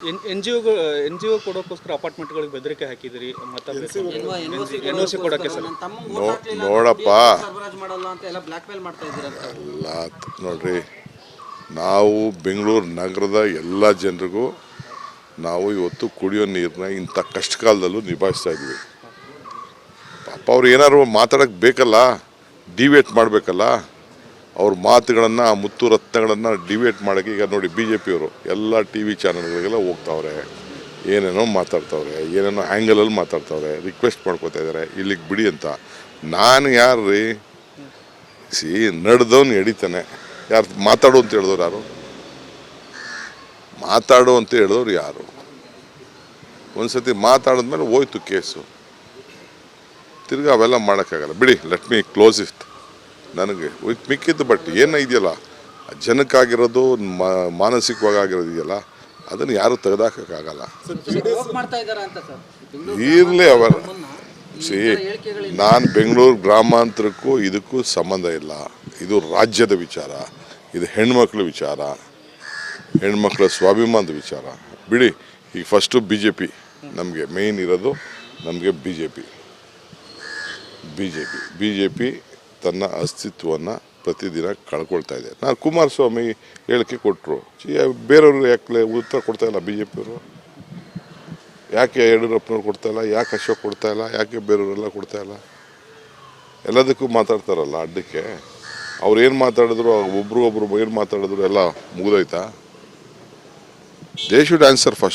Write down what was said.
N N G O N G O ಕೊಡೋಕ್ಕೋಸ್ಕರ ಅಪಾರ್ಟ್ಮೆಂಟ್ಗಳಿಗೆ ಬೆದರಿಕೆ ಹಾಕಿದಿರಿ ಮತ್ತೆ ಎನ್ ಒ ಸಿ ಕೊಡೋಕ್ಕೆ ಸರ್. ನೋಡಪ್ಪ. ಸರಬರಾಜು ಮಾಡಲ್ಲ ಅಂತ ಎಲ್ಲ ಬ್ಲಾಕ್ ಮಾಡ್ತಾ ಇದ್ದೀರಾ ಅಂತ. ಎಲ್ಲ ತ- ನೋಡ್ರಿ ನಾವು ಬೆಂಗಳೂರು ನಗರದ ಎಲ್ಲ ಜನರಿಗೂ ನಾವು ಇವತ್ತು ಕುಡಿಯೋ ನೀರನ್ನ ಇಂಥ ಕಷ್ಟ ಕಾಲದಲ್ಲೂ ನಿಭಾಯಿಸ್ತಾ ಇದ್ವಿ. ಪಾಪ ಅವ್ರು ಏನಾದ್ರು ಮಾತಾಡೋಕ್ಕೆ ಬೇಕಲ್ಲ ಡಿವೇಟ್ ಮಾಡಬೇಕಲ್ಲ. ಅವ್ರ ಮಾತುಗಳನ್ನು ಮುತ್ತು ರತ್ನಗಳನ್ನು ಡಿಬೇಟ್ ಮಾಡೋಕ್ಕೆ ಈಗ ನೋಡಿ ಬಿ ಜೆ ಪಿಯವರು ಎಲ್ಲ ಟಿ ವಿ ಚಾನಲ್ಗಳಿಗೆಲ್ಲ ಹೋಗ್ತಾವ್ರೆ. ಏನೇನೋ ಮಾತಾಡ್ತಾವ್ರೆ, ಏನೇನೋ ಆ್ಯಂಗಲಲ್ಲಿ ಮಾತಾಡ್ತಾವ್ರೆ ರಿಕ್ವೆಸ್ಟ್ ಮಾಡ್ಕೋತಾ ಇದ್ದಾರೆ ಇಲ್ಲಿಗೆ ಬಿಡಿ ಅಂತ. ನಾನು ಯಾರು ರೀ ಸಿ, ನಡೆದವನು ಎಡಿತಾನೆ. ಯಾರು, ಮಾತಾಡು ಅಂತ ಹೇಳಿದವ್ರು ಯಾರು? ಮಾತಾಡು ಅಂತ ಹೇಳಿದವ್ರು ಯಾರು? ಒಂದ್ಸತಿ ಮಾತಾಡಿದ್ಮೇಲೆ ಹೋಯ್ತು ಕೇಸು. ತಿರ್ಗಿ ಅವೆಲ್ಲ ಮಾಡೋಕ್ಕಾಗಲ್ಲ. ಬಿಡಿ ಲೆಟ್ ಮೀ ಕ್ಲೋಸ್ ಇಟ್ ನನಗೆ ಮಿಕ್ಕಿದ್ದು ಬಟ್ ಏನಿದೆಯಲ್ಲ ಜನಕ್ಕಾಗಿರೋದು ಮಾ- ಮಾನಸಿಕವಾಗಿ ಆಗಿರೋದಿದೆಯಲ್ಲ ಅದನ್ನು ಯಾರು ತೆಗೆದಾಕೋಕ್ಕಾಗಲ್ಲ. ಬೆಂಗಳೂರು ಇರಲಿ ಅವರ. ಸಿ ನಾನು ಬೆಂಗಳೂರು ಗ್ರಾಮಾಂತರಕ್ಕೂ ಇದಕ್ಕೂ ಸಂಬಂಧ ಇಲ್ಲ. ಇದು ರಾಜ್ಯದ ವಿಚಾರ. ಇದು ಹೆಣ್ಮಕ್ಳ ವಿಚಾರ. ಹೆಣ್ಮಕ್ಳ ಸ್ವಾಭಿಮಾನದ ವಿಚಾರ. ಬಿಡಿ ಈಗ ಫಸ್ಟು ಬಿ ಜೆ ಪಿ ನಮಗೆ ಮೇಯ್ನ್ ಇರೋದು ನಮಗೆ B J P B J P B J P ತನ್ನ ಅಸ್ತಿತ್ವವನ್ನು ಪ್ರತಿದಿನ ಕಳ್ಕೊಳ್ತಾ ಇದೆ. ನಾನು ಕುಮಾರಸ್ವಾಮಿ ಹೇಳಿಕೆ ಕೊಟ್ಟರು ಬೇರೆಯವರು ಯಾಕೆ ಉತ್ತರ ಕೊಡ್ತಾ ಇಲ್ಲ ಬಿ ಜೆ ಪಿಯವರು ಯಾಕೆ ಯಡಿಯೂರಪ್ಪನವ್ರು ಕೊಡ್ತಾ ಇಲ್ಲ? ಯಾಕೆ ಅಶೋಕ್ ಕೊಡ್ತಾ ಇಲ್ಲ? ಯಾಕೆ ಬೇರೆಯವರೆಲ್ಲ ಕೊಡ್ತಾ ಇಲ್ಲ? ಎಲ್ಲದಕ್ಕೂ ಮಾತಾಡ್ತಾರಲ್ಲ ಅಡ್ಡಕ್ಕೆ. ಅವ್ರು ಏನು ಮಾತಾಡಿದ್ರು ಒಬ್ಬರು ಒಬ್ರು ಏನು ಮಾತಾಡಿದ್ರು ಎಲ್ಲ ಮುಗಿದೋಯ್ತಾ? They should answer first